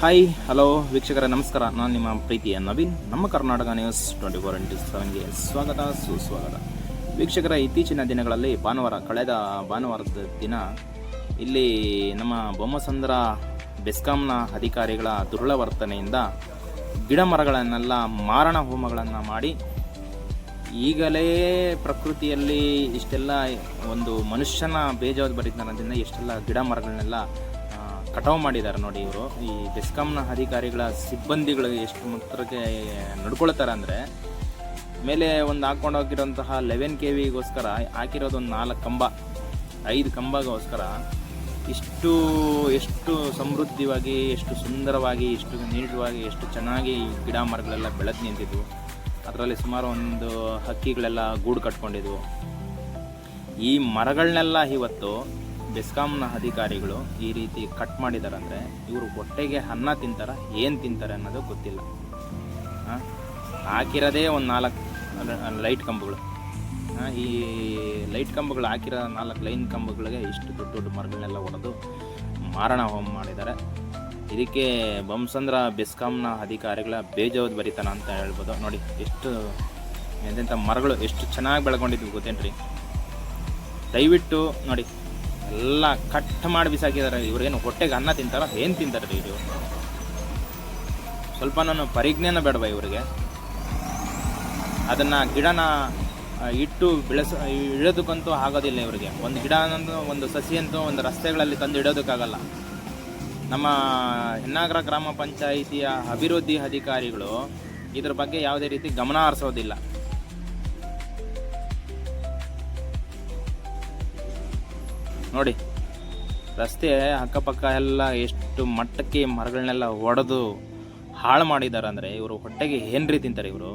Hi hello ವೀಕ್ಷಕರ, ನಮಸ್ಕಾರ. ನಾನು ನಿಮ್ಮ ಪ್ರೀತಿಯ ನವೀನ್. ನಮ್ಮ Karnataka news twenty four into ಸೆವೆನ್ಗೆ ಸ್ವಾಗತ, ಸುಸ್ವಾಗತ. ವೀಕ್ಷಕರ, ಇತ್ತೀಚಿನ ದಿನಗಳಲ್ಲಿ ಭಾನುವಾರ, ಕಳೆದ ಭಾನುವಾರದ ದಿನ ಇಲ್ಲಿ ನಮ್ಮ ಬೊಮ್ಮಸಂದ್ರ ಬೆಸ್ಕಾಂನ ಅಧಿಕಾರಿಗಳ ದುರ್ಲವರ್ತನೆಯಿಂದ ಗಿಡ ಮರಗಳನ್ನೆಲ್ಲ ಮಾರಣ ಹೋಮಗಳನ್ನು ಮಾಡಿ ಈಗಲೇ ಪ್ರಕೃತಿಯಲ್ಲಿ ಇಷ್ಟೆಲ್ಲ ಒಂದು ಮನುಷ್ಯನ ಬೇಜವಾಬ್ದಾರಿತನದಿಂದ ಎಷ್ಟೆಲ್ಲ ಗಿಡ ಮರಗಳನ್ನೆಲ್ಲ ಕಟಾವು ಮಾಡಿದ್ದಾರೆ ನೋಡಿ ಇವರು. ಈ ಬೆಸ್ಕಾಂನ ಅಧಿಕಾರಿಗಳ ಸಿಬ್ಬಂದಿಗಳು ಎಷ್ಟು ಮಾತ್ರಕ್ಕೆ ನಡ್ಕೊಳ್ತಾರೆ ಅಂದರೆ, ಮೇಲೆ ಒಂದು ಹಾಕೊಂಡು ಹೋಗಿರೋಂತಹ ಲೆವೆನ್ ಕೆ ವಿಗೋಸ್ಕರ ಹಾಕಿರೋದು ಒಂದು ನಾಲ್ಕು ಕಂಬ, ಐದು ಕಂಬಗೋಸ್ಕರ ಇಷ್ಟು, ಎಷ್ಟು ಸಮೃದ್ಧಿಯಾಗಿ ಎಷ್ಟು ಸುಂದರವಾಗಿ, ಎಷ್ಟು ನೀಟವಾಗಿ, ಎಷ್ಟು ಚೆನ್ನಾಗಿ ಗಿಡ ಮರಗಳೆಲ್ಲ ಬೆಳೆದು ನಿಂತಿದ್ವು. ಅದರಲ್ಲಿ ಸುಮಾರು ಒಂದು ಹಕ್ಕಿಗಳೆಲ್ಲ ಗೂಡು ಕಟ್ಕೊಂಡಿದ್ವು. ಈ ಮರಗಳನ್ನೆಲ್ಲ ಇವತ್ತು ಬೆಸ್ಕಾಂನ ಅಧಿಕಾರಿಗಳು ಈ ರೀತಿ ಕಟ್ ಮಾಡಿದ್ದಾರೆ ಅಂದರೆ ಇವರು ಹೊಟ್ಟೆಗೆ ಅನ್ನ ತಿಂತಾರ, ಏನು ತಿಂತಾರೆ ಅನ್ನೋದು ಗೊತ್ತಿಲ್ಲ? ಹಾಕಿರೋದೇ ಒಂದು ನಾಲ್ಕು ಲೈಟ್ ಕಂಬಗಳು. ಈ ಲೈಟ್ ಕಂಬಗಳು ಹಾಕಿರೋ ನಾಲ್ಕು ಲೈನ್ ಕಂಬಗಳಿಗೆ ಇಷ್ಟು ದೊಡ್ಡ ದೊಡ್ಡ ಮರಗಳನ್ನೆಲ್ಲ ಹೊಡೆದು ಮಾರಣ ಹೋಮ್ ಮಾಡಿದ್ದಾರೆ ಇದಕ್ಕೆ ಬಂಸಂದ್ರ ಬೆಸ್ಕಾಂನ ಅಧಿಕಾರಿಗಳ ಬೇಜವಾಬ್ದಾರಿತನ ಅಂತ ಹೇಳ್ಬೋದು. ನೋಡಿ, ಎಷ್ಟು ಎಂತೆಂಥ ಮರಗಳು, ಎಷ್ಟು ಚೆನ್ನಾಗಿ ಬೆಳ್ಕೊಂಡಿದ್ವಿ ಗೊತ್ತೇನ್ರಿ? ದಯವಿಟ್ಟು ನೋಡಿ ಎಲ್ಲ ಕಟ್ ಮಾಡಿ ಬಿಸಾಕಿದ್ದಾರೆ. ಇವ್ರೇನು ಹೊಟ್ಟೆಗೆ ಅನ್ನ ತಿಂತಾರ? ಏನು ತಿಂತಾರೆ ರೀ ಇವರು ಸ್ವಲ್ಪ ನಾನು ಪರಿಜ್ಞಾನ ಬೇಡವಾ ಇವರಿಗೆ? ಅದನ್ನು ಗಿಡನ ಇಟ್ಟು ಬೆಳೆಸ ಇಳೋದಕ್ಕಂತೂ ಆಗೋದಿಲ್ಲ ಇವರಿಗೆ. ಒಂದು ಗಿಡ ಅನ್ನೋದು ಒಂದು ಸಸಿ ಅಂತೂ ಒಂದು ರಸ್ತೆಗಳಲ್ಲಿ ತಂದು ಇಡೋದಕ್ಕಾಗಲ್ಲ. ನಮ್ಮ ಹೆನ್ನಾಗರ ಗ್ರಾಮ ಪಂಚಾಯಿತಿಯ ಅಭಿವೃದ್ಧಿ ಅಧಿಕಾರಿಗಳು ಇದ್ರ ಬಗ್ಗೆ ಯಾವುದೇ ರೀತಿ ಗಮನ ಹರಿಸೋದಿಲ್ಲ. ನೋಡಿ, ರಸ್ತೆ ಅಕ್ಕಪಕ್ಕ ಎಲ್ಲ ಎಷ್ಟು ಮಟ್ಟಕ್ಕೆ ಮರಗಳನ್ನೆಲ್ಲ ಒಡೆದು ಹಾಳು ಮಾಡಿದ್ದಾರೆ ಅಂದರೆ ಇವರು ಹೊಟ್ಟೆಗೆ ಏನ್ರಿ ತಿಂತಾರೆ ಇವರು?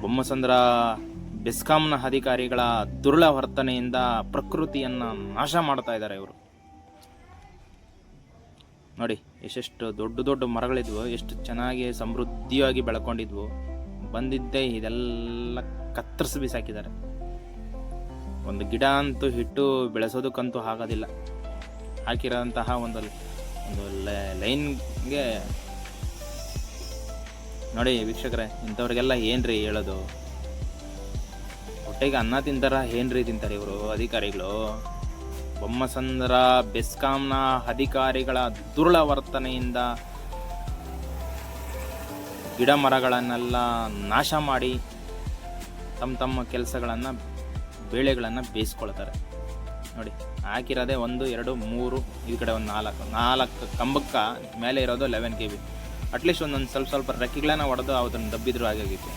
ಬೊಮ್ಮಸಂದ್ರ ಬೆಸ್ಕಾಂನ ಅಧಿಕಾರಿಗಳ ದುರ್ಳ ವರ್ತನೆಯಿಂದ ಪ್ರಕೃತಿಯನ್ನು ನಾಶ ಮಾಡ್ತಾ ಇದ್ದಾರೆ ಇವರು. ನೋಡಿ, ಎಷ್ಟೆಷ್ಟು ದೊಡ್ಡ ದೊಡ್ಡ ಮರಗಳಿದ್ವು, ಎಷ್ಟು ಚೆನ್ನಾಗಿ ಸಮೃದ್ಧಿಯಾಗಿ ಬೆಳ್ಕೊಂಡಿದ್ವು. ಬಂದಿದ್ದೇ ಇದೆಲ್ಲ ಕತ್ತರಿಸಿ ಬಿಸಾಕಿದ್ದಾರೆ. ಒಂದು ಗಿಡ ಅಂತೂ ಹಿಟ್ಟು ಬೆಳೆಸೋದಕ್ಕಂತೂ ಆಗೋದಿಲ್ಲ. ಹಾಕಿರೋಂತಹ ಒಂದು ಒಂದು ಲೈನ್ಗೆ ನೋಡಿ ವೀಕ್ಷಕರೇ, ಇಂಥವ್ರಿಗೆಲ್ಲ ಏನ್ರಿ ಹೇಳೋದು? ಹೊಟ್ಟೆಗೆ ಅನ್ನ ತಿಂತಾರ ರೀ ತಿಂತಾರೆ ಇವರು ಅಧಿಕಾರಿಗಳು? ಬೊಮ್ಮಸಂದ್ರ ಬೆಸ್ಕಾಂನ ಅಧಿಕಾರಿಗಳ ದುರುಳ ವರ್ತನೆಯಿಂದ ಗಿಡ ಮರಗಳನ್ನೆಲ್ಲ ನಾಶ ಮಾಡಿ ತಮ್ಮ ತಮ್ಮ ಕೆಲಸಗಳನ್ನು ಬೇಳೆಗಳನ್ನು ಬೇಯಿಸ್ಕೊಳ್ತಾರೆ. ನೋಡಿ, ಹಾಕಿರೋದೇ ಒಂದು, ಎರಡು, ಮೂರು, ಈ ಕಡೆ ಒಂದು ನಾಲ್ಕು. ನಾಲ್ಕು ಕಂಬಕ್ಕೆ ಮೇಲೆ ಇರೋದು ಲೆವೆನ್ ಕೆ ಬಿ ಅಟ್ಲೀಸ್ಟ್ ಒಂದೊಂದು ಸ್ವಲ್ಪ ಸ್ವಲ್ಪ ರೆಕ್ಕೆಗಳನ್ನ ಹೊಡೆದು ಅದನ್ನು ದಬ್ಬಿದ್ರು ಆಗೋಗಿತ್ತು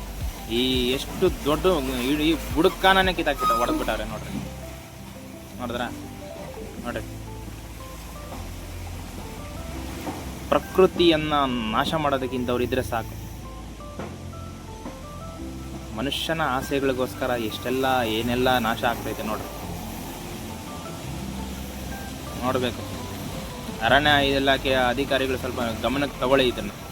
ಈ ಎಷ್ಟು ದೊಡ್ಡ ಈ ಬುಡಕ್ಕಾನೇ ಕಿತ್ತಾಕ್ಬಿಟ್ಟ ಹೊಡೆದ್ಬಿಟ್ಟಾರೆ ನೋಡ್ರಿ. ನೋಡಿದ್ರ? ನೋಡ್ರಿ ಪ್ರಕೃತಿಯನ್ನ ನಾಶ ಮಾಡೋದಕ್ಕಿಂತ ಅವ್ರು ಇದ್ರೆ ಸಾಕು. ಮನುಷ್ಯನ ಆಸೆಗಳಿಗೋಸ್ಕರ ಎಷ್ಟೆಲ್ಲ ಏನೆಲ್ಲ ನಾಶ ಆಗ್ತೈತೆ ನೋಡ್ರಿ. ನೋಡಬೇಕು. ಅರಣ್ಯ ಇಲಾಖೆಯ ಅಧಿಕಾರಿಗಳು ಸ್ವಲ್ಪ ಗಮನಕ್ಕೆ ತಗೊಳ್ಳಿ ಇದನ್ನು.